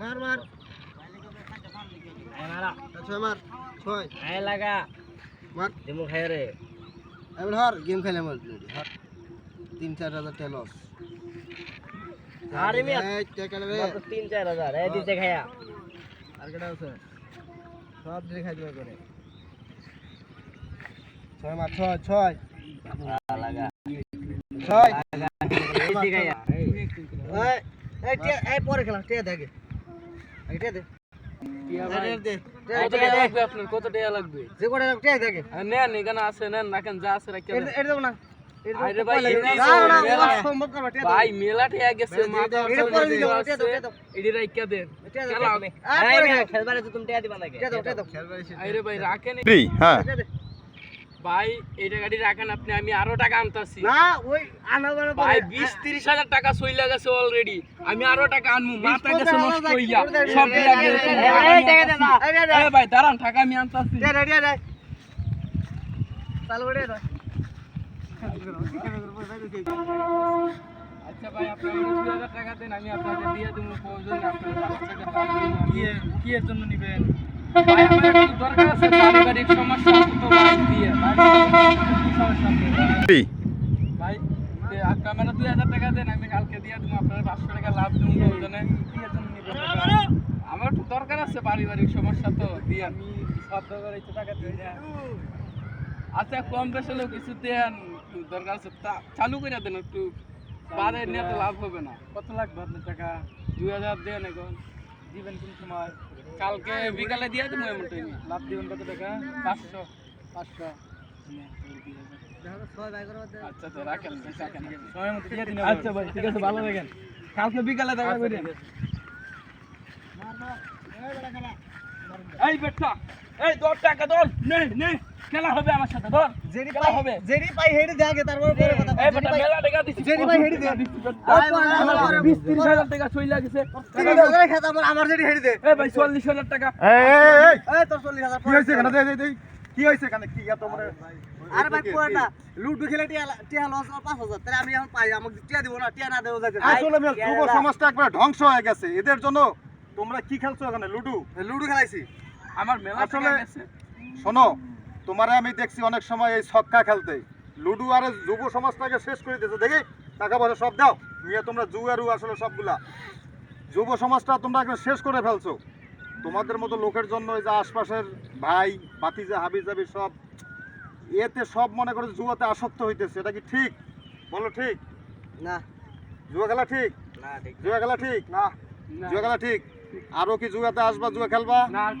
মার মার। ছয় মার। ছয়। আয় লাগা। মার। দিমু খাই রে। এবার হর গেম খেলে আমার হর তিন চার হাজার টাকা লস আরে মিয়া তিন চার হাজার। এই দিতে খাইয়া আর কেটা আছে? সব দিয়ে খাই দিবে করে। ছয় মার ছয় ছয়। লাগা। ছয়। এই এই। পরে খেলা টিয়া দেখে। দে। কত টাকা লাগবে যে কটা নেন এখানে আছে নেন রাখেন যা আছে রাখেন। এটা এটা দেবো না। এটা ভাই, গেছে এটা এটা। এডি রাইকা খেলা আরে ভাই রাখেন। হ্যাঁ। ভাই এই টাকাটি রাখেন আপনি আমি আরও টাকা আনতাছি। না, ওই আনা ভাই বিশ তিরিশ হাজার টাকা সইলা গেছে অলরেডি আমি আরও টাকা আনব মাথা গেছে নষ্ট হইয়া। সব টাকা এই, টাকা দে না। এই, ভাই দাঁড়ান টাকা আমি আনতাছি। দে, টিয়া দে। চালু দে। আচ্ছা ভাই আপনি হাজার টাকা দেন আমি আপনাকে দিয়ে দেবো প্রয়োজন আপনার বাচ্চাকে কি এর জন্য নিবেন? ভাই আমার দরকার পারিবারিক সমস্যা ভাই দিয়ে কি? সমস্যা ভাই এ, আমার দুই হাজার টাকা দেন আমি কালকে দিয়ে দেবো আপনার পাঁচশো টাকা লাভ দেবো নিবেন আমার একটু দরকার আছে পারিবারিক সমস্যা তো দিয়ে। আমি সব হচ্ছে টাকা দিয়ে দেন। আচ্ছা কম বেশি হলেও কিছু দেন দরকার আছে চালু করে দেন একটু বাদে নিয়ে তো লাভ হবে না। কত লাগবে আপনার টাকা? দুই হাজার দেন এখন। দিবেন কোন সময়? কালকে বিকালে দিয়ে দেবো এমন টাইমে লাভ দিবেন কত টাকা? পাঁচশো। পাঁচশো। আচ্ছা তো রাখেন আচ্ছা ভাই ঠিক আছে ভালো থাকেন। কালকে বিকালে দেখা করেন এই বেটা! এই দশ টাকা দল নে নে খেলা হবে আমার সাথে ধর যেটি খেলা পাই হবে। যেটি পাই হেডি দে তারপর পরে কথা এই বেটা মেলা টাকা দিছি। যেটি ভাই হেডি দে। আয় বাবা, আয় বাবা, আরে বিশ তিরিশ হাজার টাকা চইলা গেছে তিরিশ হাজারের খেত আমার আমার যেটি হেডি দে। এই ভাই চল্লিশ হাজার টাকা। এই তোর চল্লিশ হাজার কি হয়েছে এখানে? দে, দে, দে। কি হয়েছে এখানে? কি এত মানে আরে ভাই পুরোটা লুডু খেলে টিয়া টিয়া লস পাঁচ হাজার। তাহলে আমি এখন পাই। আমাকে টিয়া দিব না টিয়া না দেবো যাচ্ছে আসলে মেয়ে, যুব সমাজটা একবার ধ্বংস হয়ে গেছে। এদের জন্য তোমরা কি খেলছো এখানে? লুডু? লুডু খেলাইছি। আমার মেলা আসলে- শোনো তোমারে আমি দেখছি অনেক সময় এই ছক্কা খেলতে। লুডু আর যুব সমাজটাকে শেষ করে দিয়েছে। দেখি টাকা পয়সা সব দাও। নিয়ে তোমরা জুয়ারু আসলে সবগুলা। যুব সমাজটা তোমরা একদম শেষ করে ফেলছো। তোমাদের মতো লোকের জন্য এই যে আশপাশের ভাই বাতিজা হাবি জাবি সব এতে সব মনে করে জুয়াতে আসক্ত হইতেছে। এটা কি ঠিক? বলো ঠিক? না। জুয়া খেলা ঠিক? না ঠিক জুয়া খেলা ঠিক? না না। জুয়া খেলা ঠিক? আরও কি জুয়াতে আসবা জুয়া খেলবা? না আর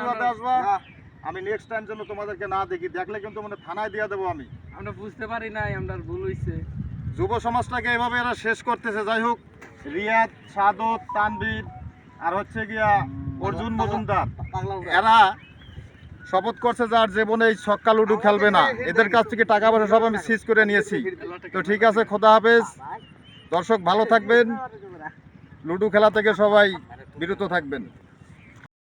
জুয়াতে আসবা? আমি নেক্সট টাইম যেন তোমাদেরকে না দেখি দেখলে কিন্তু মানে থানায় দিয়ে দেবো আমি। আমরা বুঝতে পারি নাই আমরা ভুল হইছে। যুব সমাজটাকে এভাবে এরা শেষ করতেছে যাই হোক রিয়াদ সাদত তানবীর আর হচ্ছে গিয়া অর্জুন মজুমদার। এরা শপথ করছে যার জীবনে এই ছক্কা লুডু খেলবে না। এদের কাছ থেকে টাকা পয়সা সব আমি সিজ করে নিয়েছি। তো ঠিক আছে খোদা হাফেজ। দর্শক ভালো থাকবেন। লুডু খেলা থেকে সবাই বিরত থাকবেন।